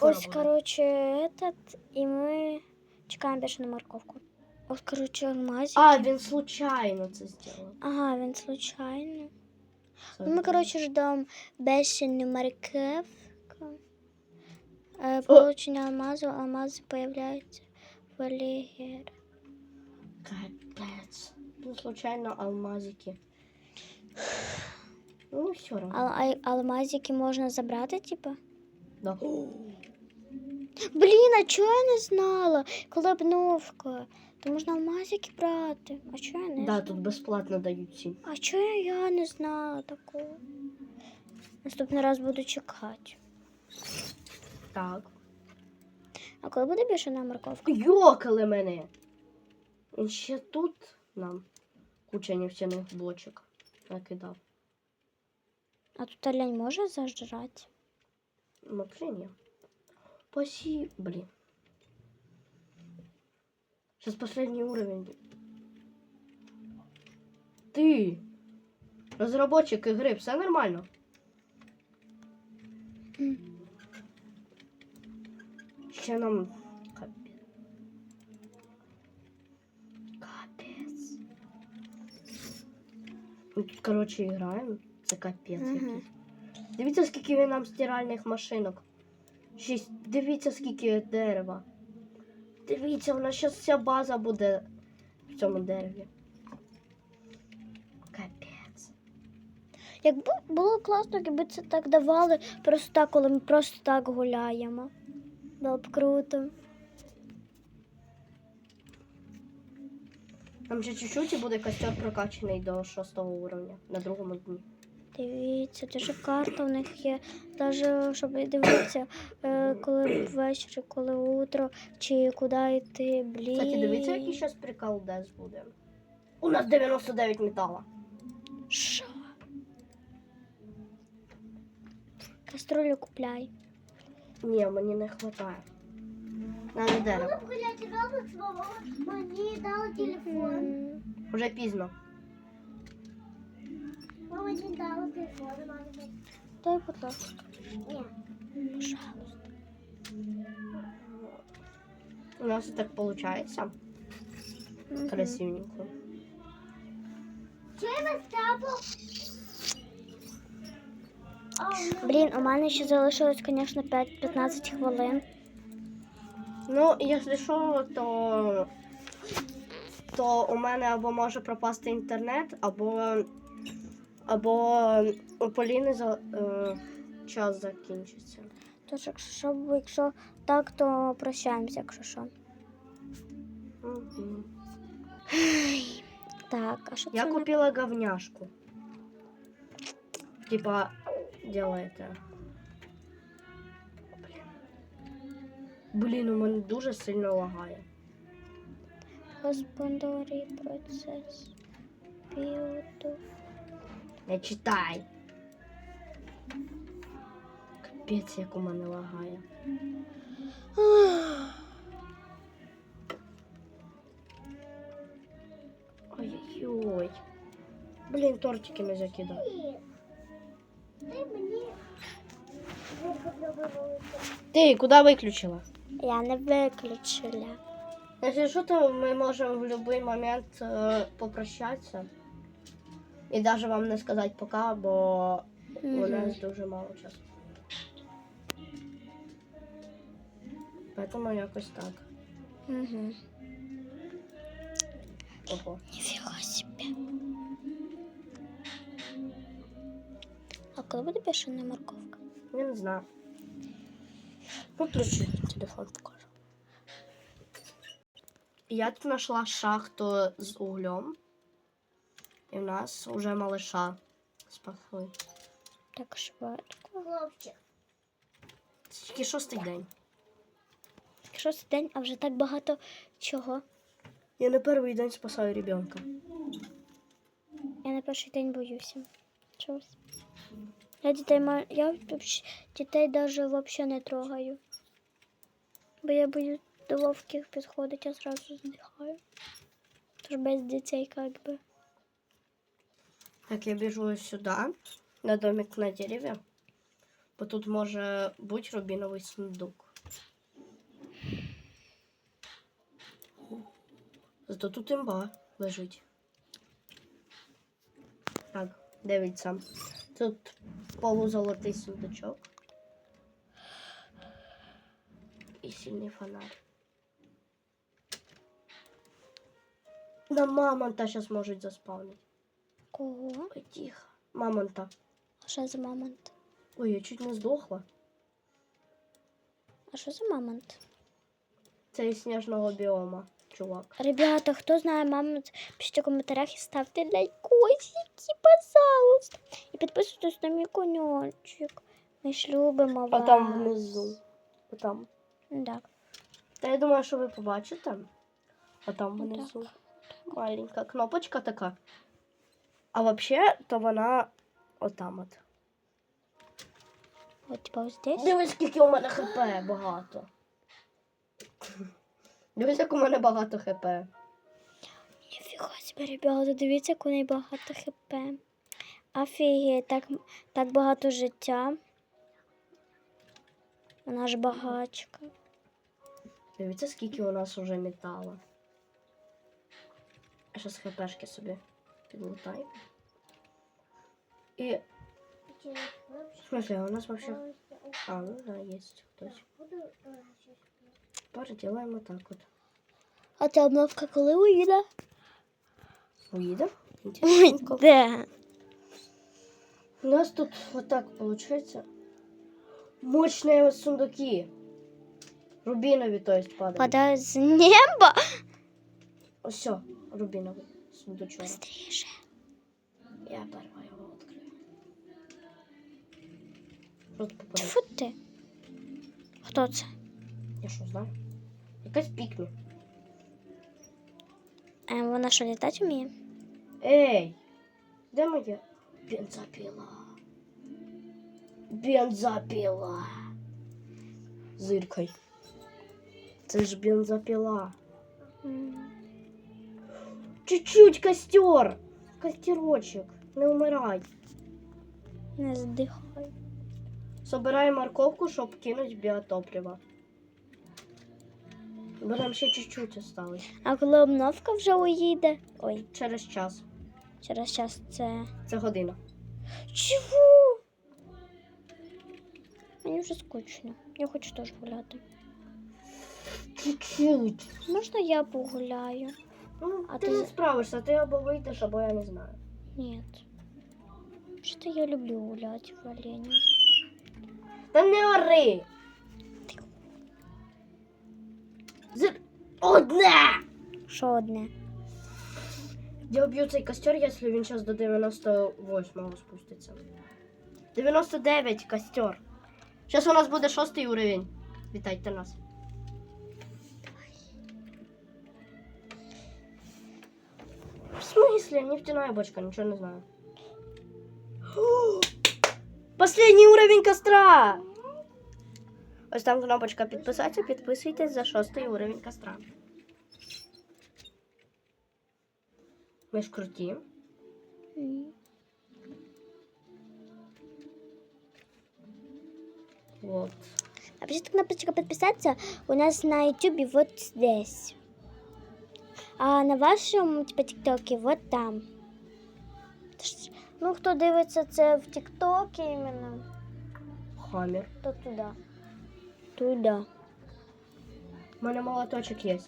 Ось, короче, этот, і ми чекаємо більше на морковку. Ось, короче, алмазик. А, він случайно це зробив. Ага, він случайно. Ну, Ми, короче, ждемо бешену морковку. Е, О! Получення алмазу, алмази появляються в Олігер. Капець. Ну, случайно алмазики. Ну, все равно. А, а алмазики можна забрати, типа? Да. Блін, а чого я не знала? Коли обновка, то можна алмазики брати. А чого я не Да, тут безплатно дають всім. А чого я не знала такого? Наступний раз буду чекати. Так. А коли буде більше на морковку? Йокали мене. Він ще тут нам куча нефтяних блочок накидав. А тут олень може зажрати? Вообще ні. Спасибо. Блин. Сейчас последний уровень. Ты! Разработчик игры, все нормально? М. Ще нам... Капец. Капец. Ми тут, короче, граємо. Це капець Мгм. якийсь. Дивіться, скільки він нам стиральних машинок. Шість. Дивіться, скільки дерева. Дивіться, у нас зараз вся база буде в цьому дереві. Капець. Якби було класно, якби це так давали просто так, коли ми просто так гуляємо. Було б круто. Там ще чуть-чуть і буде костер прокачаний до шостого уровня на другому дні. Дивіться, даже карта у них є. Даже щоб дивитися, е, коли ввечері, коли утро, чи куди йти, блін. Кстати, дивіться, який зараз прикол дес буде. У нас 99 метала. Що? Каструлю купляй. Ні, мені не вистачає. Надо дерево. Мені дала телефон. Уже пізно. Мама мені дала телефон, мама Дай, будь ласка. Ні. Пожалуйста. У нас так виходить. Мгм. Красивенько. Стапу? Блін, у мене ще залишилось, звісно, 5-15 хвилин. Ну, якщо що, то, то у мене або може пропасти інтернет, або, або у Поліни за, е, час закінчиться. Тож, якщо, що, якщо так, то прощаємося, якщо що. Так, а що Я це? не- купила говняшку. Типа, делаєте. Блін. Блін, у мене дуже сильно лагає. Господарі процес. Білду. Не читай. Капець, як у мене лагає. Ой-ой-ой. Блін, тортики не закидав. Ти мені Ти куди виключила? Я не виключила. Якщо що, то ми можемо в будь-який момент е, попрощатися. І навіть вам не сказати пока, бо у нас дуже мало часу. Поэтому якось так. Угу. Ого. Ніфіга собі. А коли буде бешена морковка? Я не знаю. Включи телефон покажу. Я тут знайшла шахту з углем. І в нас вже малыша спасли. Так швидко. хлопчик. Це тільки шостий день. Шостий день, а вже так багато чого. Я на перший день спасаю ребенка. Я на перший день боюся. Чогось. Я дітей ма- я вообще- дітей навіть взагалі не трогаю. Бо я боюсь до вовків підходить, я зразу здихаю. Тож без дітей як би. Так, я бежу сюда, на домик на дереве. Бо тут може бути рубіновий сундук. Зато тут імба лежить. Так, дивіться. Тут полузолотий сундучок. І сильний фонарь. На мамонта зараз можуть заспавнити. Кого? Тихо. Мамонта. А що за мамонт? Ой, я чуть не здохла. А що за мамонт? Це із сніжного біома, чувак. Ребята, хто знає мамонт, пишіть у коментарях і ставте лайкосики, пожалуйста. І підписуйтесь на мій коньочок. Ми ж любимо А там внизу. Отам. Так. Та я думаю, що ви побачите. А там внизу. Маленька кнопочка така. А взагалі, то вона отам от. От типа ось здесь. Дивись, скільки у мене хп багато. Дивись, як у мене багато хп. Ніфіга себе, ребята, дивіться, як у неї багато хп. Офігеть, так, так багато життя. Вона ж багачка. Дивіться, скільки у нас уже металу. А зараз хпшки собі підлутаємо. І. В смысле, у нас вообще. А, ну да, есть хтось. Тепер делаємо так от. А ця обновка коли уїде? Уїдемо? Інтересненько. Де? У нас тут вот так получается. Мощные вот сундуки. Рубинові, то есть падають. Падає з неба. Ось все, рубиновий сундучок. Быстріше. Я перва його відкрию. Що тут попаде? Тьфу ти. Хто це? Я що знаю? Якась пікмі. Е, вона що літати вміє? Ей! Де моя бензопила? Бензопила. Зиркай. Це ж бензопила. М. Чуть-чуть костер. Костерочек. Не умирай. Не здихай. Собирай морковку, щоб кинуть біотопливо. Бо нам ще чуть-чуть осталось. А коли обновка вже уїде? Ой, Через час. через час це. Це година. Чого? Мені вже скучно. Я хочу теж гуляти. Чуть-чуть. Можна я погуляю? Ну, А ти, ти- не справишся, ти або вийдеш, або я не знаю. Ні. Що я люблю гуляти в Оленю. Та не ори! З... Одне! Що одне? Я уб'ю цей костер, якщо він зараз до 98 спуститься. 99 костер. Зараз у нас буде шостий уровень. Вітайте нас. В смысле? Нефтяная бочка, ничего не знаю. Последний уровень костра! Ось там кнопочка підписатися, підписуйтесь за шостий уровень костра. Ми ж круті. М. Вот. А пишите кнопочка подписаться у нас на ютубе вот здесь. А на вашому типа тіктокі вот там. Ну, хто дивиться це в тіктокі іменно, Хаммер. то туди. Туди. У мене молоточок є.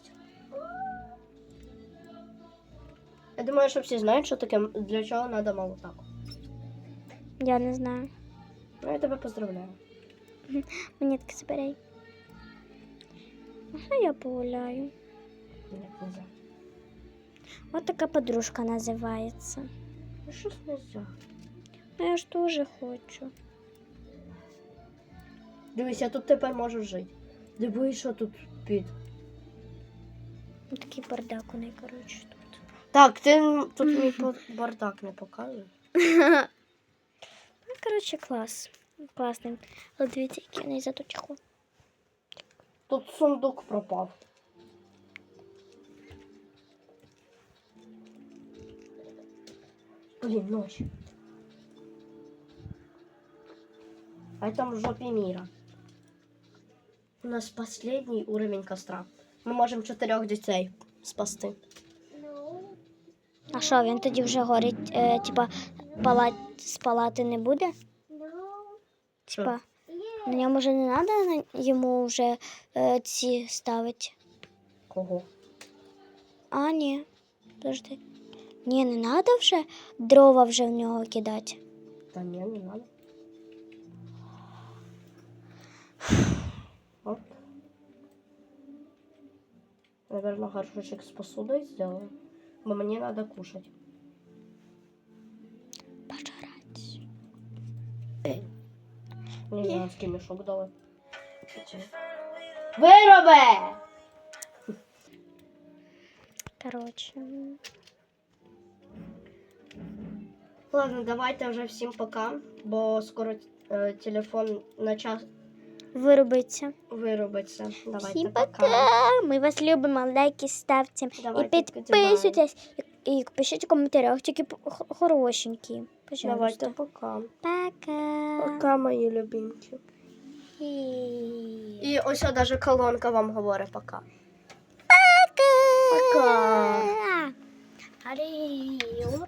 Я думаю, що всі знають, що таке для чого треба молоток. Я не знаю. Ну, я тебе поздравляю. Монетки забирай. Ага, я погуляю. Ні, не. Вот така подружка називається. Ну, щось не за. Ну, я ж теж хочу. Дивись, я тут тепер можу жити. Дивись, що тут під. Ну, такий бардак у неї, коротше, тут. Так, ти тут мій по- бардак не показує. Ну, коротше, клас. Класний. Але дивіться, який у неї зато чехол. Тут сундук пропав. Блін, ночь. А там в жопі міра. У нас последній уровень костра. Ми можемо чотирьох дітей спасти. А що, він тоді вже горить, е, типа, палать, спалати не буде? Типа, на ньому вже не треба йому вже е, ці ставити. Кого? А, ні. Подожди. Ні, не треба вже дрова вже в нього кидати. Та ні, не надо. От. Наверное, горшочек с посудой сделаю. Бо мені надо кушать. Пожрать. Мені гігантський мішок дали. Вироби! Коротше. Ладно, давайте вже всім пока, бо скоро е, телефон на час Вирубиться. виробиться. Давайте Всім пока. пока. Ми вас любимо. Лайки ставте. Давайте, і підписуйтесь. І, і пишіть в коментарях, тільки п- х- хорошенькі. Давайте Пожалуйста. пока. Пока. Пока, мої любимці. І... Ось даже колонка вам говорить пока. Пока. Пока. Аріо.